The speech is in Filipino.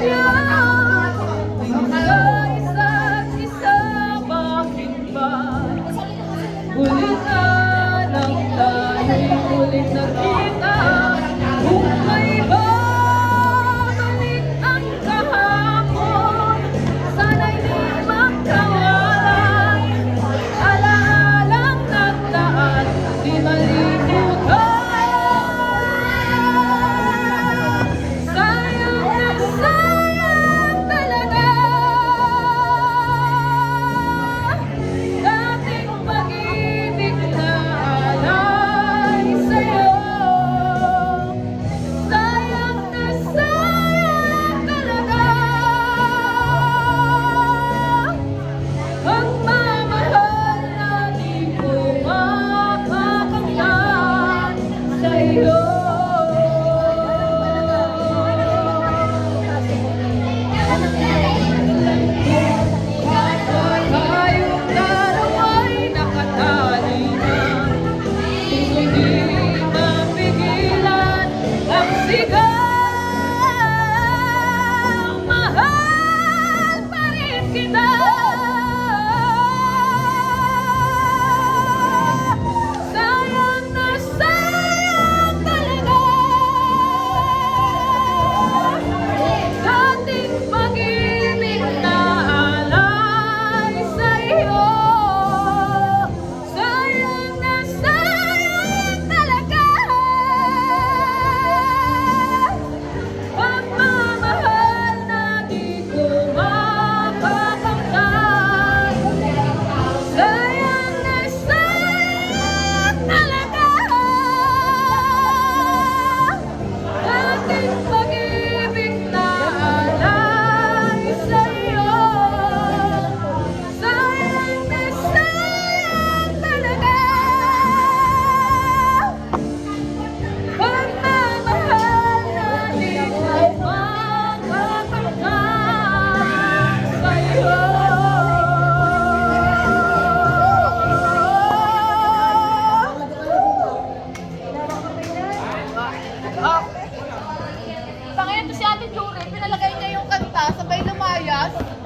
救 ni Jure, pinalagay niya yung kanta, sabay lumayas.